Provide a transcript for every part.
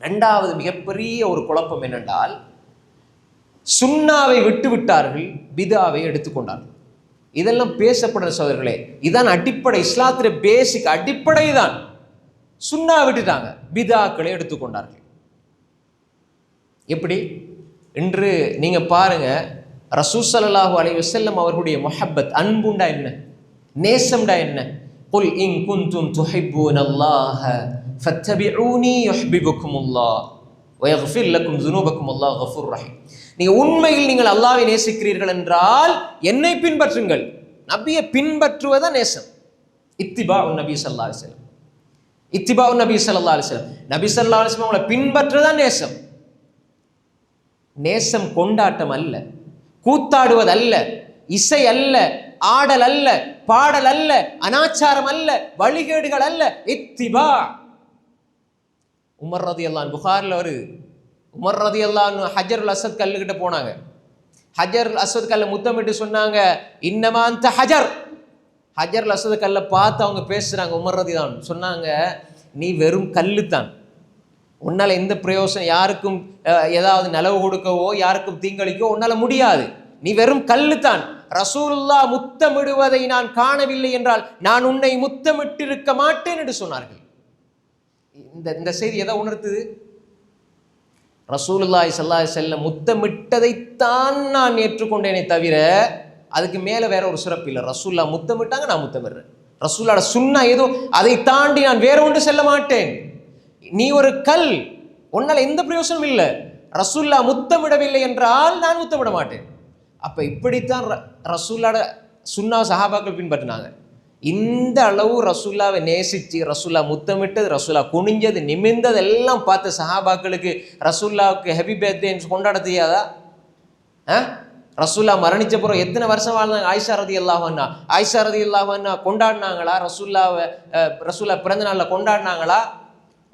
ரெண்டாவது மிகப்பெரிய ஒரு குழப்பம் என்னென்றால் சுண்ணாவை விட்டு விட்டார்கள் பிதாவை எடுத்துக்கொண்டார்கள். இதெல்லாம் பேசப்படுற சோதர்களே இதான் அடிப்படை இஸ்லாத்திர பேசிக் அடிப்படை தான். சுண்ணா விட்டுட்டாங்க பிதாக்களை எடுத்துக்கொண்டார்கள். எப்படி? இன்று நீங்க பாருங்க ரசூசல்லாஹு அலைஹி வஸல்லம் அவர்களுடைய மொஹப்பத் அன்புண்டா என்ன? நேசம்டா என்ன? புல் இங் குந்தும் துஹைபூன் அல்லாஹ ஃபத்தபிஊனி யஹ்பிபுக்குமுல்லா வயஃபிர் லக்கும் ஜுனூபக்கும் அல்லாஹ் கஃபூர் ரஹீம் நீங்கள் உண்மையில் நீங்கள் அல்லாவை நேசிக்கிறீர்கள் என்றால் என்னை பின்பற்றுங்கள். நபியை பின்பற்றுவதை நேசம். இத்திபா உன் நபி சல்லா அலிஸ்லம் இத்திபா உன் நபி சல்லா அலிஸ்லம் நபி சல்லா அலிஸ்லம் அவங்களை பின்பற்றுதான் நேசம். நேசம் கொண்டாட்டம் அல்ல. கூத்தாடுவது அல்ல. இசை அல்ல. ஆடல் அல்ல. பாடல் அல்ல. அனாச்சாரம் அல்ல. வழிகேடுகள் அல்ல. இத்திபா உமர் ரதி அல்லான் புகாரில் வருது உமர் ரதி அல்லான் ஹஜருல் அசத் கல்லுக்கிட்ட போனாங்க. ஹஜர் அசத் கல்ல முத்தமிட்டு சொன்னாங்க இன்னமா அந்த ஹஜர். ஹஜர் அசத் கல்ல பார்த்து அவங்க பேசுறாங்க உமர் ரதி தான் சொன்னாங்க நீ வெறும் கல்லு தான் உன்னால் எந்த பிரயோசனம் யாருக்கும் ஏதாவது நலவு கொடுக்கவோ யாருக்கும் தீங்களிக்கோ உன்னால் முடியாது. நீ வெறும் கல்லு தான் ரசூலுல்லா முத்தமிடுவதை நான் காணவில்லை என்றால் நான் உன்னை முத்தமிட்டிருக்க மாட்டேன் என்று சொன்னார்கள். இந்த இந்த செய்தி எதை உணர்த்துது? ரசூலுல்லாய் ஸல்லல்லாஹு செல்ல முத்தமிட்டதைத்தான் நான் ஏற்றுக்கொண்டேனே தவிர அதுக்கு மேலே வேற ஒரு சிறப்பு இல்லை. ரசூல்லா முத்தமிட்டாங்க நான் முத்தமிடுறேன். ரசூல்லாட சுன்னா ஏதோ அதை தாண்டி நான் வேற ஒன்று செல்ல மாட்டேன். நீ ஒரு கல் உன்னால எந்த பிரயோசனமும் இல்லை. ரசூல்லா முத்தமிடவில்லை என்றால் நான் முத்தமிட மாட்டேன். அப்போ இப்படித்தான் ர- ரசூல்லாட சுன்னா சஹாபாக்கள் பின்பற்றினாங்க. இந்த அளவு ரசூல்லாவை நேசித்து ரசூல்லா முத்தமிட்டது ரசூல்லா குனிஞ்சது நிமிர்ந்தது எல்லாம் பார்த்து சஹாபாக்களுக்கு ரசூல்லாவுக்கு ஹெபி பர்த்டேன்னு கொண்டாட தெரியாதா ஆ? ரசூல்லா மரணிச்ச பிறகு எத்தனை வருஷம் வாழ்ந்தாங்க? ஆயிஷா ரதி அல்லாஹன்னா ஆயிஷா ரதி அல்லாஹன்னா கொண்டாடினாங்களா? ரசூல்லாவை ரசூல்லா பிறந்த நாளில் கொண்டாடினாங்களா?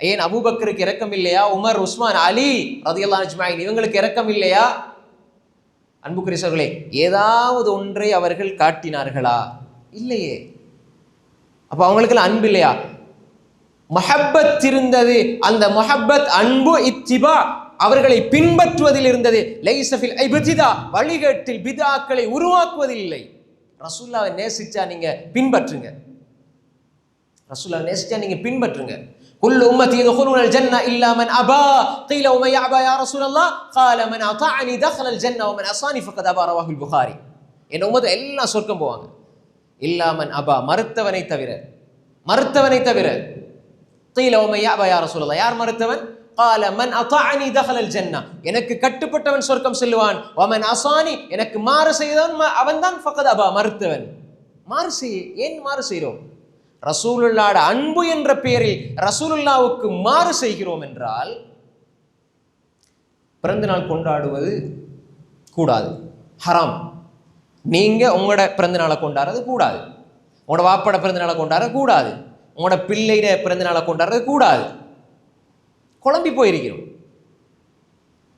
ஏன் அபூபக்கருக்கு இறக்கம் இல்லையா? உமர் உஸ்மான் அலி ரதி அல்லாஹ் இவங்களுக்கு இறக்கம் இல்லையா? அன்புக்குரியவர்களே ஏதாவது ஒன்றை அவர்கள் காட்டினார்களா? இல்லையே. அப்ப அவங்களுக்கெல்லாம் அன்பு இல்லையா மஹப்பத் இருந்தது அந்த மஹப்பத் அன்பு இத்திபா அவர்களை பின்பற்றுவதில் இருந்தது லைசஃபில் ஐபதிதா வழிகேட்டில் பிதாக்களை உருவாக்குவதில் இல்லை ரசூல்லாவை நேசிச்சா நீங்க பின்பற்றுங்க ரசூல்லாவை நேசிச்சா நீங்க பின்பற்றுங்க كل أمتي يدخلون الجنة إلا من أبى قيل ومن يأبى يا رسول الله قال من أطاعني دخل الجنة ومن عصاني فقد أبى رواه البخاري என் உம்மத்து எல்லாம் சொர்க்கம் போவாங்க இல்லாமன் அபா மறுத்தவனை தவிர. மறுத்தவனை தவிர. யார் மறுத்தவன்? எனக்கு கட்டுப்பட்டவன் சொர்க்கம் செல்லுவான். ஒமன் அசானி. எனக்கு மாறு செய்தவன் அவன் தான் ஃபகத் அபா மறுத்தவன். மாறு ஏன் மாறு செய்கிறோம்? ரசூலுல்லாட அன்பு என்ற பெயரில் ரசூலுல்லாவுக்கு மாறு செய்கிறோம் என்றால் பிறந்தநாள் கொண்டாடுவது கூடாது. ஹராம். நீங்கள் உங்களோட பிறந்தநாளை கொண்டாடுறது கூடாது. உங்களோட வாப்பட பிறந்த நாளை கொண்டாடுறது கூடாது. உங்களோட பிள்ளையிட பிறந்த நாளை கொண்டாடுறது கூடாது. குழம்பி போயிருக்கிறோம்.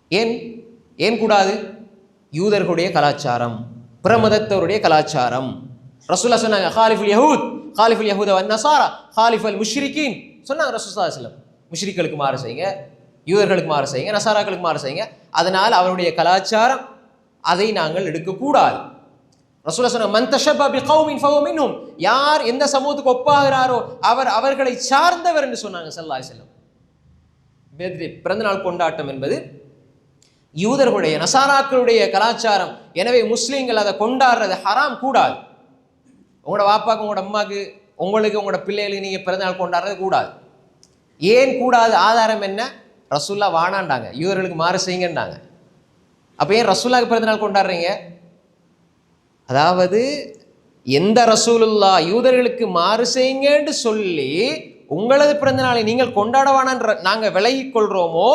ஏன்? ஏன் கூடாது? யூதர்களுடைய கலாச்சாரம் பிரமதத்தவருடைய கலாச்சாரம். ரசூல்லா சொன்னாங்க ஹாலிஃபுல் யஹூத் ஹாலிஃபுல் யஹூத வன் நசாரா ஹாலிஃபுல் முஷ்ரிகீன். சொன்னாங்க ரசூசா செல்லம் முஷ்ரிக்களுக்கு மாறு செய்யுங்க யூதர்களுக்கு மாறு செய்யுங்க நசாராக்களுக்கு மாறு செய்யுங்க. அதனால் அவருடைய கலாச்சாரம் அதை நாங்கள் எடுக்கக்கூடாது. ரசூலா சொன்ன மந்தஷபா தஷப்பா பி கௌமின் ஃபஹுவ மின்ஹும். யார் எந்த சமூகத்துக்கு ஒப்பாகிறாரோ அவர் அவர்களை சார்ந்தவர் என்று சொன்னாங்க ஸல்லல்லாஹு செல்லம் பிறந்தநாள் கொண்டாட்டம் என்பது யூதர்களுடைய நசாராக்களுடைய கலாச்சாரம். எனவே முஸ்லீம்கள் அதை கொண்டாடுறது ஹராம் கூடாது. உங்களோட வாப்பாக்கு உங்களோட அம்மாக்கு உங்களுக்கு உங்களோட பிள்ளைகளுக்கு நீங்கள் பிறந்தநாள் கொண்டாடுறது கூடாது. ஏன் கூடாது? ஆதாரம் என்ன? ரசூல்லா வானாண்டாங்க யூதர்களுக்கு மாறு செய்யுங்கன்றாங்க அப்போ ஏன் ரசூல்லாக்கு பிறந்தநாள் கொண்டாடுறீங்க? அதாவது எந்த ரசூலுல்லா யூதர்களுக்கு மாறு செய்யுங்கன்னு சொல்லி உங்களது பிறந்த நாளை நீங்கள் கொண்டாடவானன்ற நாங்கள் விலகிக் கொள்கிறோமோ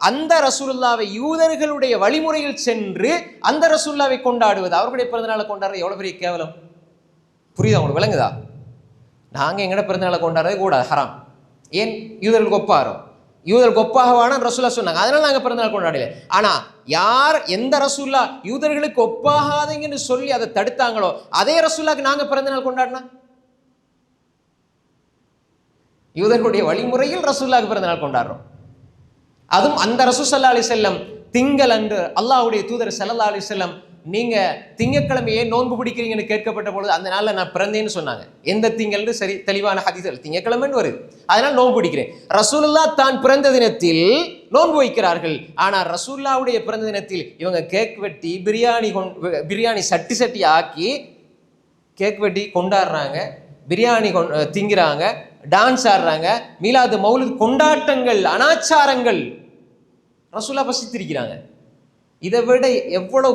அந்த ரசூலுல்லாவை யூதர்களுடைய வழிமுறையில் சென்று அந்த ரசூல்லாவை கொண்டாடுவது அவர்களுடைய பிறந்த நாளை கொண்டாடுறது எவ்வளோ பெரிய கேவலம்? புரியுதா உங்களுக்கு? விளங்குதா? நாங்கள் எங்கட பிறந்த நாளை கொண்டாடுறது கூடாது ஹராம். ஏன்? யூதர்களுக்கு ஒப்பாரோம் யூதர்களுக்கு ஒப்பாகவான ரசூலா சொன்னாங்க. அதனால நாங்கள் பிறந்தநாள் கொண்டாடல. ஆனா யார் எந்த ரசூல்லா யூதர்களுக்கு ஒப்பாகாதீங்கன்னு சொல்லி அதை தடுத்தாங்களோ அதே ரசூல்லாக்கு நாங்க பிறந்தநாள் கொண்டாடினா? யூதர்களுடைய வழிமுறையில் ரசூல்லாக்கு பிறந்தநாள் கொண்டாடுறோம். அதுவும் அந்த ரசூ சல்லா அலி செல்லம் திங்கள் அன்று அல்லாஹுடைய தூதர் சல்லா அலி செல்லம் நீங்கள் திங்கக்கிழமையே நோன்பு பிடிக்கிறீங்கன்னு கேட்கப்பட்ட பொழுது அந்த நாளில் நான் பிறந்தேன்னு சொன்னாங்க. எந்த திங்கள்னு சரி தெளிவான ஹதிசல் திங்கக்கிழமைன்னு வருது. அதனால் நோன்பு பிடிக்கிறேன். ரசூலுல்லா தான் பிறந்த தினத்தில் நோன்பு வைக்கிறார்கள். ஆனால் ரசூல்லாவுடைய பிறந்த தினத்தில் இவங்க கேக் வெட்டி பிரியாணி கொண் பிரியாணி சட்டி சட்டி ஆக்கி கேக் வெட்டி கொண்டாடுறாங்க. பிரியாணி கொண் திங்கிறாங்க. டான்ஸ் ஆடுறாங்க. மீலாது மௌலு கொண்டாட்டங்கள் அனாச்சாரங்கள் ரசூல்லா பசித்திருக்கிறாங்க. இதை விட எவ்வளோ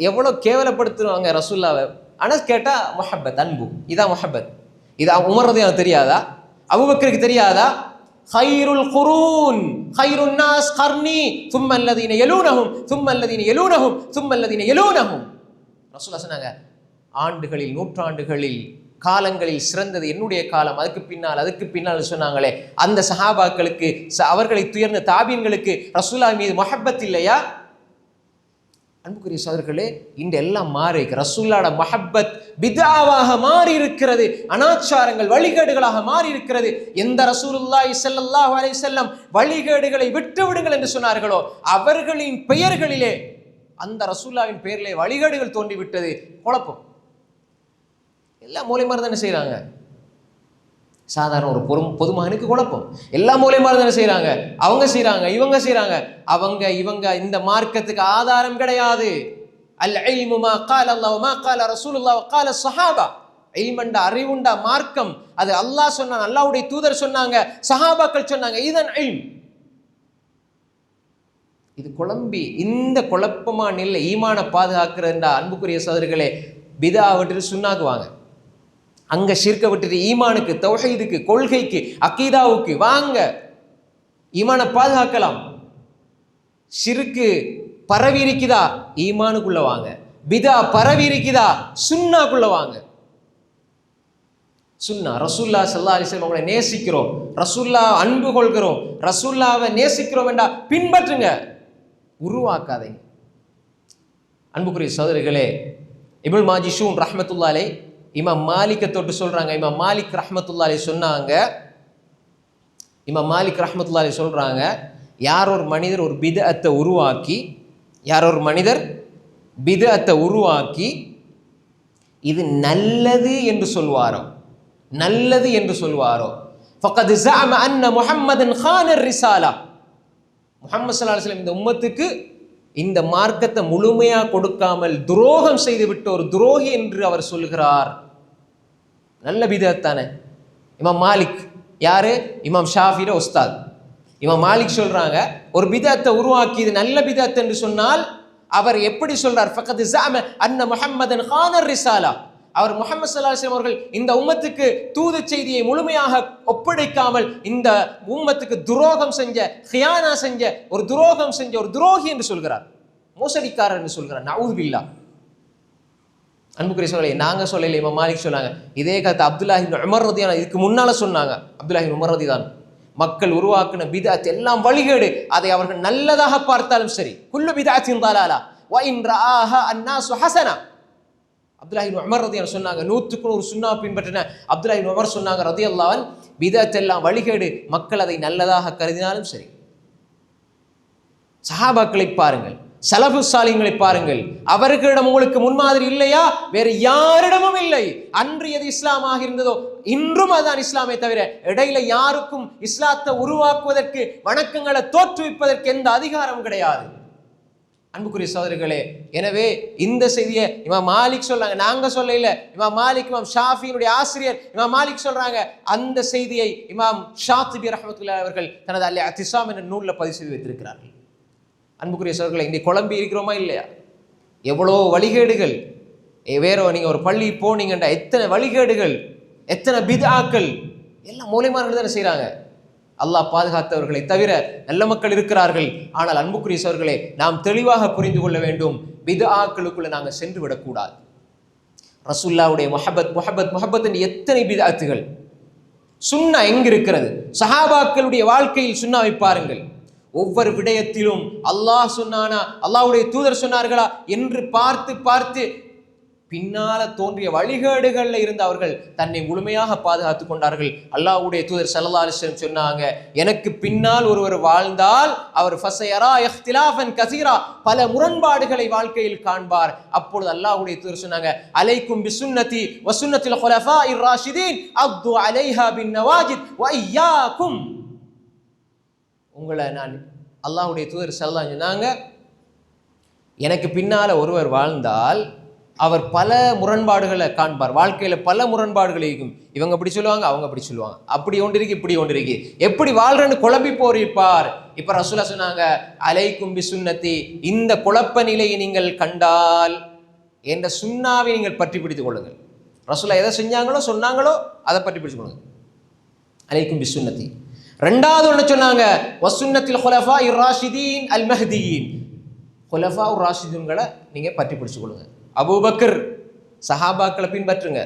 எவ்வளோ கேவலப்படுத்துவாங்க ரசூல்லாவை? ஆனால் கேட்டால் மொஹப்பத் அன்பு. இதான் மொஹப்பத். இது உமர்றது எனக்கு தெரியாதா? அபுபக்கருக்கு தெரியாதா? ஹைருல் குரூன் ஹைருன் நாஸ் கர்னி தும்மல்லதீன எலூனஹும் தும்மல்லதீன எலூனஹும் தும்மல்லதீன எலூனகும் ரசூலா சொன்னாங்க ஆண்டுகளில் நூற்றாண்டுகளில் காலங்களில் சிறந்தது என்னுடைய காலம். அதுக்கு பின்னால் அதுக்கு பின்னால் சொன்னாங்களே அந்த சஹாபாக்களுக்கு ச- அவர்களை துயர்ந்த தாபீன்களுக்கு ரசூலா மீது மொஹப்பத் இல்லையா? அன்புக்குரிய சோதர்களே இன்று எல்லாம் மாறி இருக்கு. ரசூல்லாட மஹப்பத் பிதாவாக மாறி இருக்கிறது அனாச்சாரங்கள் வழிகேடுகளாக மாறி இருக்கிறது எந்த ரசூலுல்லா ஸல்லல்லாஹு வரை செல்லம் வழிகேடுகளை விட்டு விடுங்கள் என்று சொன்னார்களோ அவர்களின் பெயர்களிலே அந்த ரசூல்லாவின் பெயரிலே வழிகேடுகள் தோன்றிவிட்டது. குழப்பம். எல்லாம் மூலியமாக தானே செய்கிறாங்க சாதாரண ஒரு பொது பொதுமகனுக்கு குழப்பம். எல்லா மூலியமாக தானே செய்கிறாங்க அவங்க செய்கிறாங்க இவங்க செய்கிறாங்க அவங்க இவங்க இந்த மார்க்கத்துக்கு ஆதாரம் கிடையாது. அல் இல்மு கால் கால கால ரசூலுல்லாஹ் கால சஹாபா. இல்மண்ட அறிவுண்டா மார்க்கம். அது அல்லாஹ் சொன்னான் அல்லாவுடைய தூதர் சொன்னாங்க சஹாபாக்கள் சொன்னாங்க இதன் இல்ம். இது குழம்பி இந்த குழப்பமான நிலை ஈமான பாதுகாக்கிறதுண்டா அன்புக்குரிய சோதர்களே பிதா அவற்றில் சுண்ணாக்குவாங்க. அங்க ஷிர்க்க விட்டுட்டு ஈமானுக்கு தொகைதுக்கு கொள்கைக்கு அக்கீதாவுக்கு வாங்க. ஈமானை பாதுகாக்கலாம். ஷிருக்கு பரவி இருக்குதா? ஈமானுக்குள்ள வாங்க. பிதா பரவி இருக்குதா? சுன்னாக்குள்ள வாங்க. சுன்னா ரசூல்லா சல்லா அலிஸ்லாம் அவங்களை நேசிக்கிறோம். ரசூல்லா அன்பு கொள்கிறோம். ரசூல்லாவை நேசிக்கிறோம் வேண்டா பின்பற்றுங்க. உருவாக்காதீங்க. அன்புக்குரிய சோதரிகளே இபுல் மாஜிஷூன் ரஹ்மத்துல்லாலே இமாம் மாலிக்கை தொட்டு சொல்றாங்க. இமாம் மாலிக் ரஹ்மத்துல்லாலே சொன்னாங்க. இமாம் மாலிக் ரஹ்மத்துல்லாலே சொல்றாங்க யார் ஒரு மனிதர் ஒரு பிதஅத்தை உருவாக்கி யார் ஒரு மனிதர் பிதஅத்தை உருவாக்கி இது நல்லது என்று சொல்வாரோ? நல்லது என்று சொல்வாரோ? ஃபக்கத் அன்ன முஹம்மதன் ஹானர் ரிசாலா. முஹம்மது ஸல்லல்லாஹு இந்த உம்மத்துக்கு இந்த மார்க்கத்தை முழுமையாக கொடுக்காமல் துரோகம் செய்து விட்ட ஒரு துரோகி என்று அவர் சொல்கிறார். நல்ல பிதத் தானே. இமாம் மாலிக் யாரு? இமாம் ஷாஃபிட உஸ்தாத். இமாம் மாலிக் சொல்றாங்க ஒரு பிதத்தை உருவாக்கி இது நல்ல பிதத் என்று சொன்னால் அவர் எப்படி சொல்றார்? ஃபக்கத் அன்ன முஹம்மதன் ஹானர் ரிசாலா. அவர் முகமது ஸல்லல்லாஹு அவர்கள் இந்த உம்மத்துக்கு தூது செய்தியை முழுமையாக ஒப்படைக்காமல் இந்த உம்மத்துக்கு துரோகம் செஞ்ச ஹியானா செஞ்ச ஒரு துரோகம் செஞ்ச ஒரு துரோகி என்று சொல்கிறார். மோசடிக்காரர் என்று சொல்கிறார். நவுது பில்லா. அன்புக்குரிய சொல்லலை நாங்க சொல்லலை இமாம் மாலிக் சொன்னாங்க. இதே கருத்து அப்துல்லாஹி உமர் ரதியான இதுக்கு முன்னால் சொன்னாங்க. அப்துல்லாஹி உமர் ரதி தான் மக்கள் உருவாக்கின பிதாத் எல்லாம் வழிகேடு. அதை அவர்கள் நல்லதாக பார்த்தாலும் சரி. குல்லு பிதாத்தின் தாலாலா. வ இன் ரஆஹா அன்னாசு சுஹசனா அப்துல்லாஹி உமர் ரதியான் சொன்னாங்க நூற்றுக்கு நூறு சுண்ணா பின்பற்றின அப்துல்லாஹி உமர் சொன்னாங்க ரதி அல்லாவன் விதத்தெல்லாம் வழிகேடு மக்கள் அதை நல்லதாக கருதினாலும் சரி. சஹாபாக்களை பாருங்கள் சலபு சாலியங்களை பாருங்கள் அவர்களிடம் உங்களுக்கு முன்மாதிரி இல்லையா? வேறு யாரிடமும் இல்லை. அன்று எது இஸ்லாமாக இருந்ததோ இன்றும் அதான் இஸ்லாமே தவிர இடையில யாருக்கும் இஸ்லாத்தை உருவாக்குவதற்கு வணக்கங்களை தோற்றுவிப்பதற்கு எந்த அதிகாரமும் கிடையாது. அன்புக்குரிய சோதரிகளே எனவே இந்த செய்தியை இவன் மாலிக் சொல்றாங்க. நாங்க சொல்லல. இமாம் மாலிக் இமாம் ஷாஃபியினுடைய ஆசிரியர் இமாம் மாலிக் சொல்றாங்க. அந்த செய்தியை இமாம் ஷாத்திபி ரஹமத்துல்லா அவர்கள் தனது அல்ல அத்திசாம் என்ற நூலில் பதிவு செய்து வைத்திருக்கிறார்கள். அன்புக்குரிய சோதர்களை இன்றைக்கு குழம்பி இருக்கிறோமா இல்லையா? எவ்வளோ வழிகேடுகள். வேற நீங்கள் ஒரு பள்ளி போனீங்கண்டா எத்தனை வழிகேடுகள் எத்தனை பிதாக்கள் எல்லாம் மூலியமானவர்கள் தானே செய்கிறாங்க அல்லாஹ் பாதுகாத்தவர்களை தவிர நல்ல மக்கள் இருக்கிறார்கள். ஆனால் அன்புக்குரிய சோர்களே நாம் தெளிவாக புரிந்து கொள்ள வேண்டும். பிதாக்களுக்குள்ள நாங்கள் சென்று விடக்கூடாது. ரசுல்லாவுடைய மொஹபத் மொஹபத் மொஹபத் எத்தனை பிதாத்துகள் சுண்ணா எங்க இருக்கிறது சஹாபாக்களுடைய வாழ்க்கையில் சுண்ணாவை பாருங்கள். ஒவ்வொரு விடயத்திலும் அல்லாஹ் சொன்னானா அல்லாஹ்வுடைய தூதர் சொன்னார்களா? என்று பார்த்து பார்த்து பின்னால தோன்றிய வழிகேடுகள்ல இருந்து அவர்கள் தன்னை முழுமையாக பாதுகாத்து கொண்டார்கள். அல்லாஹ்வுடைய தூதர் சல்லா அலிஸ்லம் சொன்னாங்க எனக்கு பின்னால் ஒருவர் வாழ்ந்தால் அவர் ஃபசையரா இஹ்திலாஃபன் கசீரா. பல முரண்பாடுகளை வாழ்க்கையில் காண்பார். அப்பொழுது அல்லாஹ்வுடைய தூதர் சொன்னாங்க அலைக்கும் பிசுன்னதி வசுன்னத்தில் ஹுலஃபா இர் ராஷிதீன் அப்து அலைஹா பின் நவாஜித் வையாக்கும் உங்களை நான் அல்லாஹ்வுடைய தூதர் சல்லா சொன்னாங்க எனக்கு பின்னால ஒருவர் வாழ்ந்தால் அவர் பல முரண்பாடுகளை காண்பார். வாழ்க்கையில் பல முரண்பாடுகள் இருக்கும் இவங்க அப்படி சொல்லுவாங்க அவங்க அப்படி சொல்லுவாங்க. அப்படி ஒன்று இருக்கு இப்படி ஒன்று இருக்கு எப்படி வாழ்றன்னு குழம்பி போரிப்பார். இப்போ ரசூலா சொன்னாங்க அலை கும்பி சுண்ணத்தி இந்த குழப்ப நிலையை நீங்கள் கண்டால் என்ற சுண்ணாவை நீங்கள் பற்றி பிடித்துக் கொள்ளுங்கள். ரசூலா எதை செஞ்சாங்களோ சொன்னாங்களோ அதை பற்றி பிடிச்சு கொள்ளுங்கள். அலைக்கும் பிசுன்னதி ரெண்டாவது ஒன்று சொன்னாங்க வசுன்னத்தில் ஹுலஃபா இராஷிதீன் அல் ஹொலஃபா ஹுலஃபா ராஷிதீன்களை நீங்கள் பற்றி பிடிச்சு கொள்ளுங்கள். அபூபக்கர் சஹாபாக்களை பின்பற்றுங்க.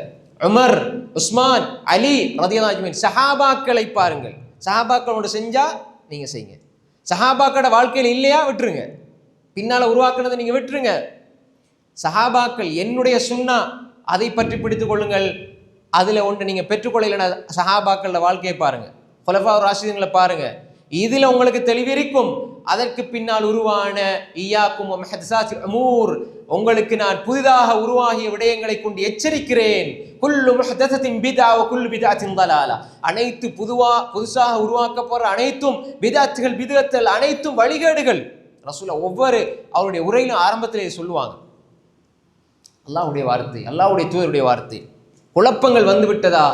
உமர் உஸ்மான் அலி ரதியலாஜ்மின் சஹாபாக்களை பாருங்கள். சஹாபாக்கள் ஒன்று நீங்கள் செய்யுங்க. சஹாபாக்களோட வாழ்க்கையில் இல்லையா விட்டுருங்க. பின்னால் உருவாக்குனதை நீங்கள் விட்டுருங்க. சஹாபாக்கள் என்னுடைய சுன்னா அதை பற்றி பிடித்து கொள்ளுங்கள். அதில் ஒன்று நீங்கள் பெற்றுக்கொள்ளலைன்னா சஹாபாக்களோட வாழ்க்கையை பாருங்கள் குலஃபா ராஷிதங்களை பாருங்கள் இதில் உங்களுக்கு தெளிவிருக்கும் அதற்கு பின்னால் உருவான ஈயாக்கும் அமூர் உங்களுக்கு நான் புதிதாக உருவாகிய விடயங்களை கொண்டு எச்சரிக்கிறேன். அனைத்து புதுவா புதுசாக உருவாக்க போற அனைத்தும் விதாத்துகள் விதத்தல் அனைத்தும் வழிகேடுகள். ரசூலா ஒவ்வொரு அவருடைய உரையிலும் ஆரம்பத்திலே சொல்லுவாங்க. அல்லாஹ்வுடைய வார்த்தை அல்லாவுடைய தூதருடைய வார்த்தை. குழப்பங்கள் வந்து விட்டதா?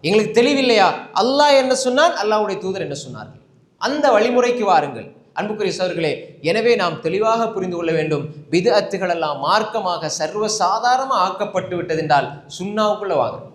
எங்களுக்கு தெளிவில்லையா? அல்லாஹ் என்ன சொன்னார் அல்லாவுடைய தூதர் என்ன சொன்னார்கள்? அந்த வழிமுறைக்கு வாருங்கள். அன்புக்குரிய சோர்களே எனவே நாம் தெளிவாக புரிந்து கொள்ள வேண்டும் விது அத்துகளெல்லாம் மார்க்கமாக சர்வ சாதாரணமாக ஆக்கப்பட்டு விட்டதென்றால் சுண்ணாவுக்குள்ள வாங்க.